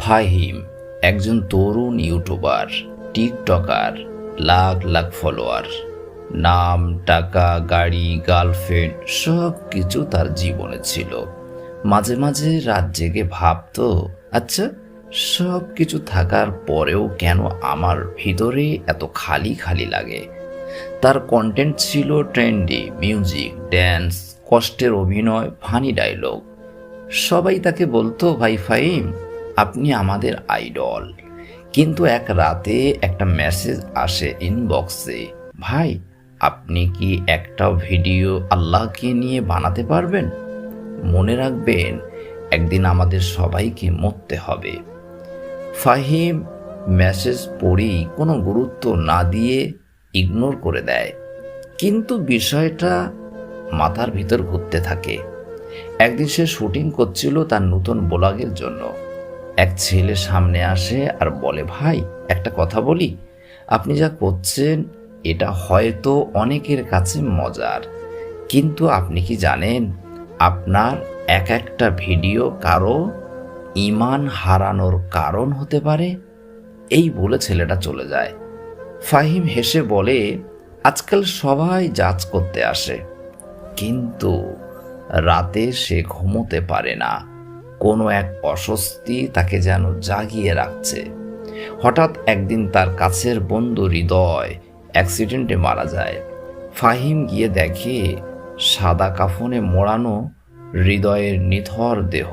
ফাহিম, একজন তরুণ YouTuber, TikToker, lakh lakh follower. নাম, টাকা, গাড়ি, গার্লফ্রেন্ড সব কিছু তার জীবনে ছিল। মাঝে মাঝে রাত জেগে ভাবতো আচ্ছা সব কিছু থাকার পরেও কেন আমার ভিতরে এত খালি খালি লাগে? তার কন্টেন্ট ছিল ট্রেন্ডি মিউজিক ড্যান্স কষ্টের অভিনয় ফানি ডায়লগ সবাই তাকে বলতো, ভাই ফাইম আপনি আমাদের আইডল। কিন্তু এক রাতে একটা মেসেজ আসে ইনবক্সে ভাই, আপনি কি একটা ভিডিও আল্লাহকে নিয়ে বানাতে পারবেন? মনে রাখবেন, একদিন আমাদের সবাইকে মরতে হবে। ফাহিম মেসেজ পড়েই কোনো গুরুত্ব না দিয়ে ইগনোর করে দেয়। কিন্তু বিষয়টা মাথার ভিতর ঘুরতে থাকে। একদিন সে শুটিং করছিল তার নতুন ব্লগের জন্য। এক ছেলে সামনে আসে আর বলে, ভাই, একটা কথা বলি। আপনি যা করছেন, এটা হয়তো অনেকের কাছে মজার। কিন্তু আপনি কি জানেন, আপনার এক একটা ভিডিও কারও ইমান হারানোর কারণ হতে পারে? এই বলে ছেলেটা চলে যায়। ফাহিম হেসে বলে, আজকাল সবাই জাজ করতে আসে। কিন্তু রাতে সে ঘুমোতে পারে না। কোনো এক অস্বস্তি তাকে যেন জাগিয়ে রাখছে। হঠাৎ একদিন তার কাছের বন্ধু হৃদয় অ্যাক্সিডেন্টে মারা যায়। ফাহিম গিয়ে দেখে সাদা কাফনে মোড়ানো হৃদয়ের নিথর দেহ।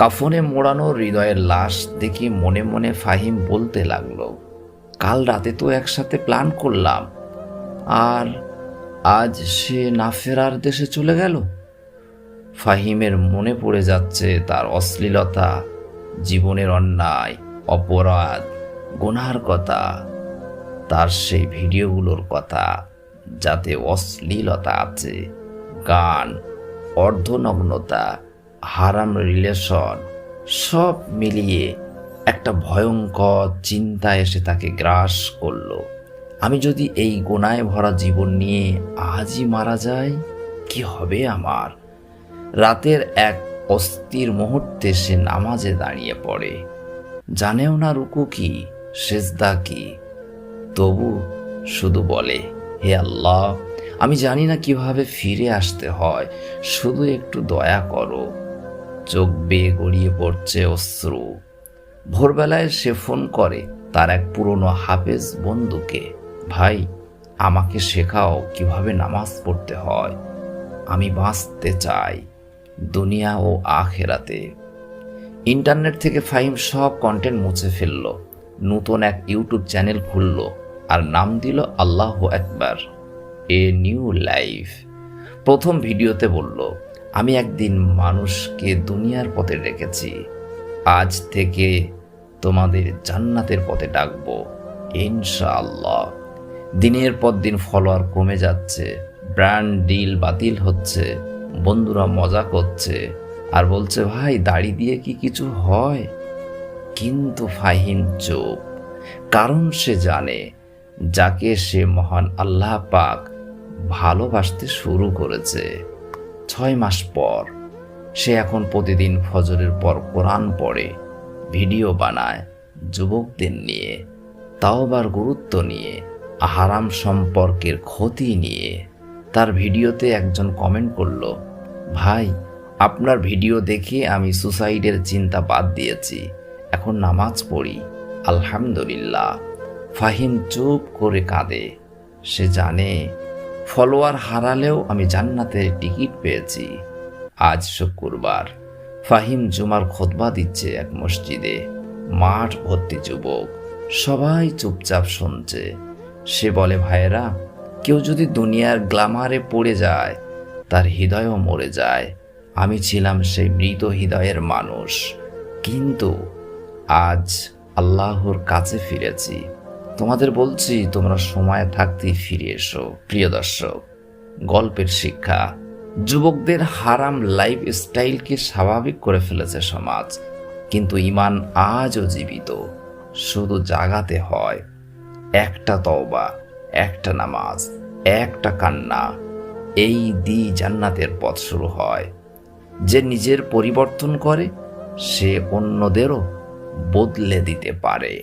কাফনে মোড়ানো হৃদয়ের লাশ দেখে মনে মনে ফাহিম বলতে লাগল, কাল রাতে তো একসাথে প্ল্যান করলাম। আর আজ সে না ফেরার দেশে চলে গেল? ফাহিমের মনে পড়ে যাচ্ছে তার অশ্লীলতা, জীবনের অন্যায়, অপরাধ, গুনার কথা, তার সেই ভিডিওগুলোর কথা, যাতে অশ্লীলতা আছে, গান, অর্ধনগ্নতা, হারাম রিলেশন, সব মিলিয়ে একটা ভয়ঙ্কর চিন্তা এসে তাকে গ্রাস করল। আমি যদি এই গোনায় ভরা জীবন নিয়ে আজই মারা যাই, কি হবে আমার? রাতের এক অস্থির মুহূর্তে সে নামাজে দাঁড়িয়ে পড়ে। জানেও না রুকু কি, সেজদা কি? তবু শুধু বলে, হে আল্লাহ, আমি জানি না কীভাবে ফিরে আসতে হয়, শুধু একটু দয়া করো। চোখ বেয়ে গড়িয়ে পড়ছে অশ্রু। ভোরবেলায় সে ফোন করে তার এক পুরনো হাফেজ বন্ধুকে, ভাই, আমাকে শেখাও কীভাবে নামাজ পড়তে হয়, আমি বাঁচতে চাই। দুনিয়া ও আখেরাতে। ইন্টারনেট থেকে ফাহিম সব কন্টেন্ট মুছে ফেলল, নতুন এক ইউটিউব চ্যানেল খুলল আর নাম দিল আল্লাহ একবার এ নিউ লাইফ প্রথম ভিডিওতে বলল, আমি একদিন মানুষকে দুনিয়ার পথে রেখেছি আজ থেকে তোমাদের জান্নাতের পথে ডাকবো, ইনশাআল্লাহ। দিনের পর দিন ফলোয়ার কমে যাচ্ছে ব্র্যান্ড ডিল বাতিল হচ্ছে। বন্ধুরা মজা করছে আর বলছে, ভাই, দাড়ি দিয়ে কি কিছু হয়? কিন্তু ফাহিম চুপ। কারণ সে জানে, যাকে সে মহান আল্লাহ পাক ভালোবাসতে শুরু করেছে, ছয় মাস পর সে এখন প্রতিদিন ফজরের পর কোরআন পড়ে, ভিডিও বানায় যুবকদের নিয়ে, তাওবার গুরুত্ব নিয়ে, হারাম সম্পর্কের ক্ষতি নিয়ে। তার ভিডিওতে একজন কমেন্ট করল, ভাই, আপনার ভিডিও দেখে আমি সুসাইডের চিন্তা বাদ দিয়েছি, এখন নামাজ পড়ি, আলহামদুলিল্লাহ। ফাহিম চুপ করে কাঁদে। সে জানে, ফলোয়ার হারালেও আমি জান্নাতের টিকিট পেয়েছি। আজ শুক্রবার। ফাহিম জুমার খোদবা দিচ্ছে এক মসজিদে। মাঠ ভর্তি যুবক, সবাই চুপচাপ শুনছে। সে বলে, ভাইয়েরা কেউ যদি দুনিয়ার গ্লামারে পড়ে যায়, তার হৃদয়ও মরে যায়। আমি ছিলাম সেই মৃত হৃদয়ের মানুষ। কিন্তু আজ আল্লাহর কাছে ফিরেছি। তোমাদের বলছি, তোমরা সময় থাকতেই ফিরে এসো। প্রিয় দর্শক, গল্পের শিক্ষা। যুবকদের হারাম লাইফ স্টাইলকে স্বাভাবিক করে ফেলেছে সমাজ। কিন্তু ইমান আজও জীবিত। শুধু জাগাতে হয়। একটা তওবা। একটা নামাজ, একটা কান্না, এই দি জান্নাতের পথ শুরু হয়। যে নিজের পরিবর্তন করে, সে অন্যদেরও বদলে দিতে পারে।